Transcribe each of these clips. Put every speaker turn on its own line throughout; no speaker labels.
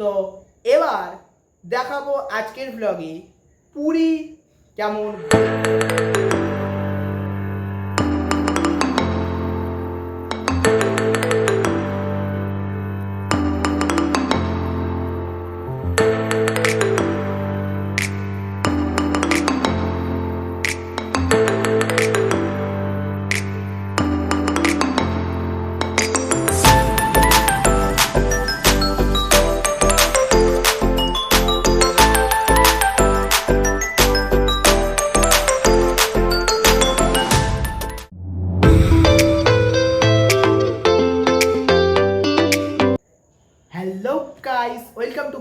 তো এবার দেখাবো আজকের ব্লগে পুরী কেমন?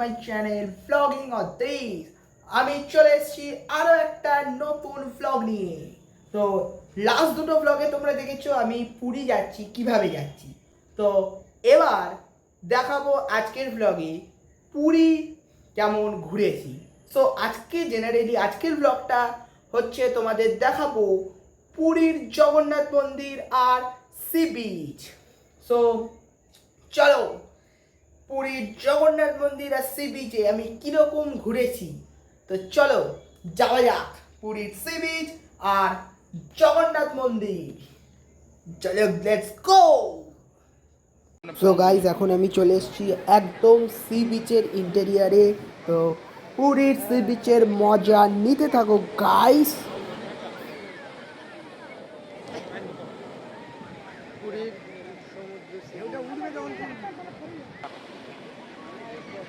মাই চ্যানেল ব্লগিং অর দিস আমি চলে এসেছি আরও একটা নতুন ব্লগ নিয়ে। তো লাস্ট দুটো ব্লগে তোমরা দেখেছ, আমি পুরী যাচ্ছি, কীভাবে যাচ্ছি। তো, এবার দেখাবো আজকের ব্লগে পুরী কেমন ঘুরেছি। সো আজকে জেনারেলি আজকের ব্লগটা হচ্ছে তোমাদের দেখাবো পুরীর জগন্নাথ মন্দির আর সি বিচ সো চলো পুরীর জগন্নাথ মন্দির আর সি বিচে আমি কীরকম ঘুরেছি? তো চলো, যাওয়া যাক পুরীর সি বিচ আর জগন্নাথ মন্দির। চলো লেটস গো সো গাইজ এখন আমি চলে এসেছি একদম সি বিচের ইন্টেরিয়ারে তো পুরীর সি বিচের মজা নিতে থাকো গাইস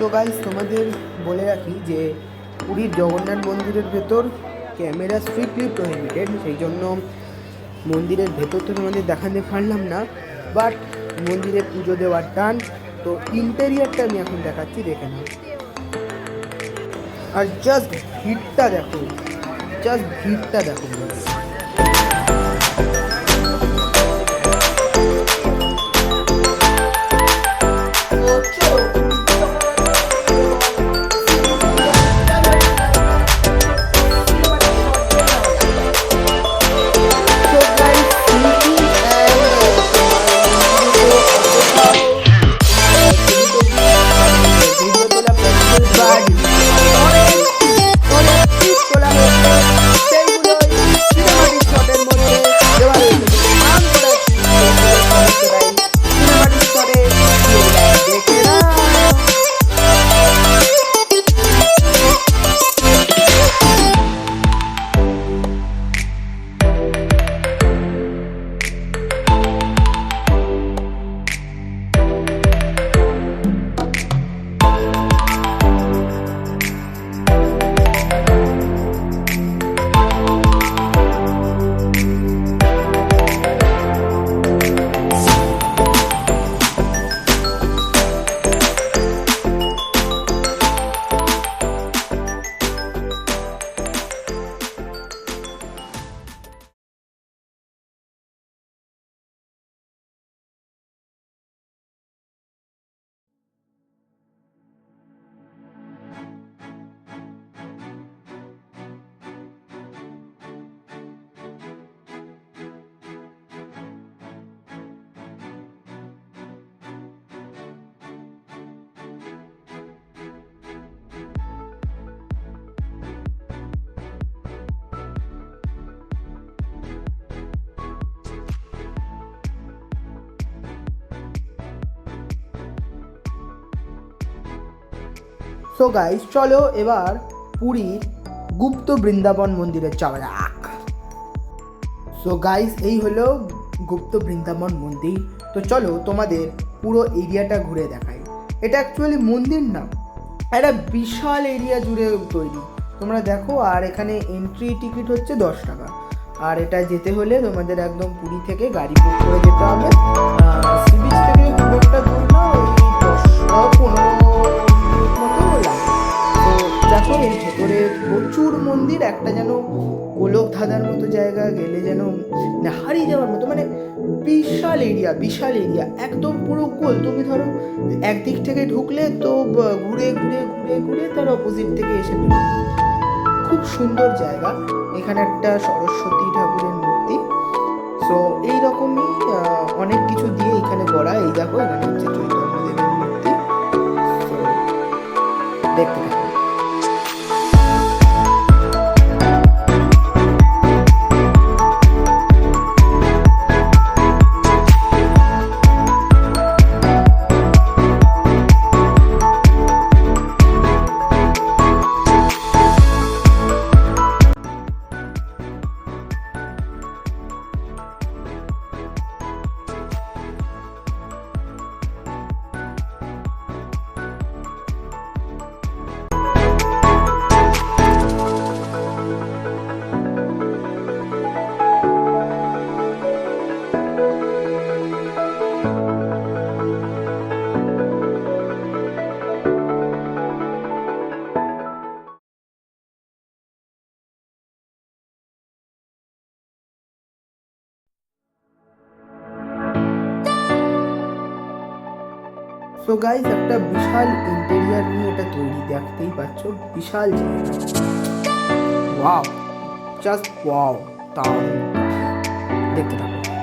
তো
গাইজ তোমাদের বলে রাখি যে পুরীর জগন্নাথ মন্দিরের ভেতর ক্যামেরা স্ট্রিক্টলি প্রহিবিটেড সেই জন্য মন্দিরের ভেতর তো তোমাদের দেখাতে পারলাম না বাট মন্দিরে পুজো দেওয়ার টান, তো ইন্টেরিয়ারটা আমি এখন দেখাচ্ছি, দেখে নাও। আর জাস্ট ভিড়টা দেখো জাস্ট ভিড়টা দেখো। সো গাইস চলো এবার পুরীর গুপ্ত বৃন্দাবন মন্দিরে যাওয়া যাক। সো গাইস এই হলো গুপ্ত বৃন্দাবন মন্দির। তো চলো তোমাদের পুরো এরিয়াটা ঘুরে দেখাই। এটা অ্যাকচুয়ালি মন্দির না, একটা বিশাল এরিয়া জুড়ে তৈরি। তোমরা দেখো, আর এখানে এন্ট্রি টিকিট হচ্ছে দশ টাকা। আর এটা যেতে হলে তোমাদের একদম পুরী থেকে গাড়ি বুক করে যেতে হবে। বিশাল এরিয়া বিশাল এরিয়া একদম পুরো গোল। তুমি ধরো একদিক থেকে ঢুকলে তো ঘুরে ঘুরে ঘুরে ঘুরে তার অপোজিট থেকে এসে খুব সুন্দর জায়গা। এখানে একটা সরস্বতী ঠাকুরের মূর্তি। সো এইরকমই অনেক কিছু দিয়ে এখানে গড়া। এই দেখো, এখানে হচ্ছে চৈতন্যদেবের মূর্তি। দেখতে সো গাইস একটা বিশাল ইন্টেরিয়ার নিয়ে এটা তৈরি, দেখতেই পাচ্ছ? বিশাল জায়গা। ওয়াও জাস্ট ওয়াও তাও দেখতে থাকো।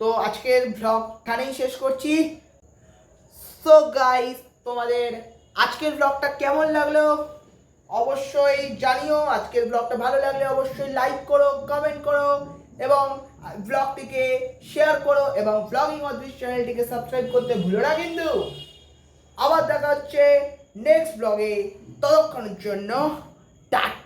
তো আজকের ব্লগ এখানেই শেষ করছি। সো গাইস তোমাদের আজকের ব্লগটা কেমন লাগল? অবশ্যই জানিও, আজকের ব্লগটা ভালো লাগলে অবশ্যই লাইক করো কমেন্ট করো, এবং ব্লগটিকে শেয়ার করো, এবং ব্লগিং অদৃশ্য চ্যানেলটিকে সাবস্ক্রাইব করতে ভুলো না কিন্তু। আবার দেখা হচ্ছে নেক্সট ব্লগে ততক্ষণের জন্য, টাটা।